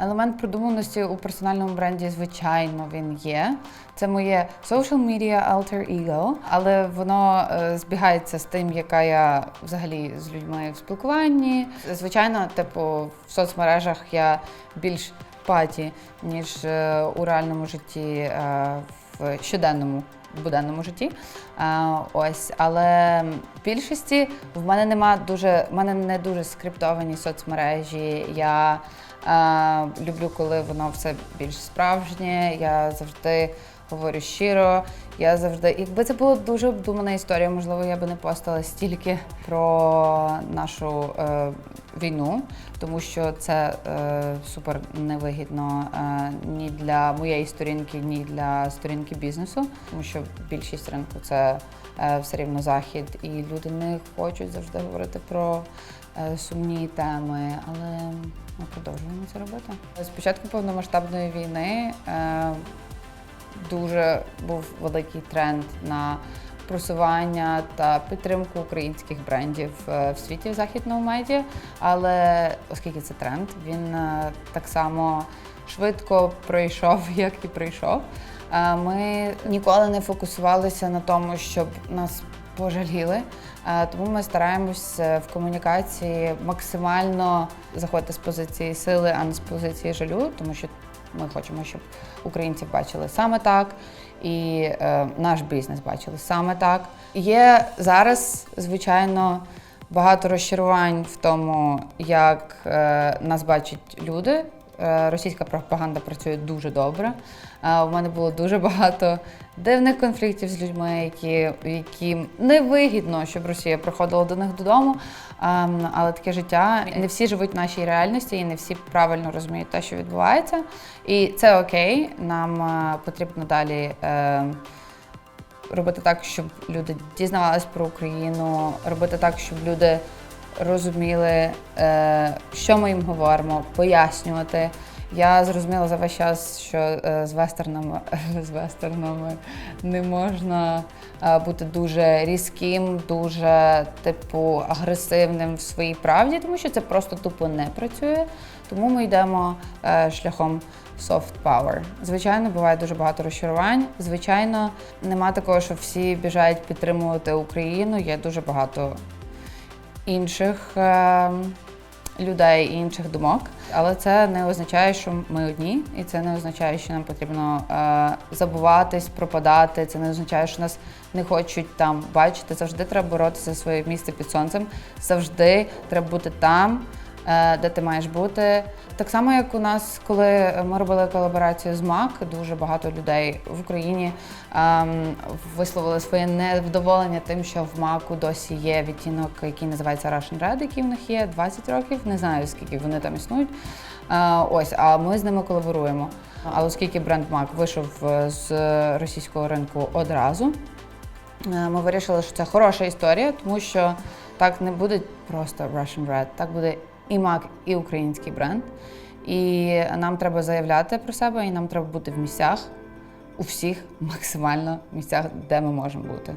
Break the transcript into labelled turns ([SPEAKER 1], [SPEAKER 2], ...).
[SPEAKER 1] Елемент продуманості у персональному бренді, звичайно, він є. Це моє social media alter ego, але воно е, збігається з тим, яка я взагалі з людьми в спілкуванні. Звичайно, типу, в соцмережах я більш паті, ніж е, у реальному житті е, в щоденному. Буденному житті. Ось, але в більшості в мене нема дуже, в мене не дуже скриптовані соцмережі. Я люблю, коли воно все більш справжнє. Я завжди говорю щиро. Я завжди, якби це була дуже обдумана історія, можливо, я би не постала стільки про нашу е, війну, тому що це е, супер невигідно е, ні для моєї сторінки, ні для сторінки бізнесу, тому що більшість ринку це е, все рівно захід, і люди не хочуть завжди говорити про е, сумні теми, але ми продовжуємо це робити. З початку повномасштабної війни. Дуже був великий тренд на просування та підтримку українських брендів е, в світі в західному медіа. Але оскільки це тренд, він е, так само швидко пройшов, як і прийшов. Е, Ми ніколи не фокусувалися на тому, щоб нас пожаліли. Тому ми стараємось в комунікації максимально заходити з позиції сили, а не з позиції жалю, тому що ми хочемо, щоб українці бачили саме так, і е, наш бізнес бачили саме так. Є зараз, звичайно, багато розчарувань в тому, як е, нас бачать люди. Е, Російська пропаганда працює дуже добре. Е, У мене було дуже багато дивних конфліктів з людьми, які, яким невигідно, щоб Росія приходила до них додому. Ем, Але таке життя. Не всі живуть в нашій реальності і не всі правильно розуміють те, що відбувається. І це окей. Нам е, потрібно далі. Робити так, щоб люди дізнавались про Україну, робити так, щоб люди розуміли, е, що ми їм говоримо, пояснювати. Я зрозуміла за весь час, що е, з вестернами, з вестернами не можна е, бути дуже різким, дуже типу агресивним в своїй правді, тому що це просто тупо не працює. Тому ми йдемо шляхом soft power. Звичайно, буває дуже багато розчарувань. Звичайно, нема такого, що всі біжають підтримувати Україну. Є дуже багато інших е, людей і інших думок. Але це не означає, що ми одні, і це не означає, що нам потрібно е, забуватись, пропадати. Це не означає, що нас не хочуть там бачити. Завжди треба боротися за своє місце під сонцем. Завжди треба бути там, де ти маєш бути. Так само, як у нас, коли ми робили колаборацію з МАК, дуже багато людей в Україні ем, висловили своє невдоволення тим, що в МАКу досі є відтінок, який називається Russian Red, який в них є 20 років. Не знаю, скільки вони там існують. Е, ось, а ми з ними колаборуємо. Але оскільки бренд MAC вийшов е, з російського ринку одразу, Е, Ми вирішили, що це хороша історія, тому що так не буде просто Russian Red, так буде і мак, і український бренд. І нам треба заявляти про себе, і нам треба бути в місцях, у всіх максимально місцях, де ми можемо бути.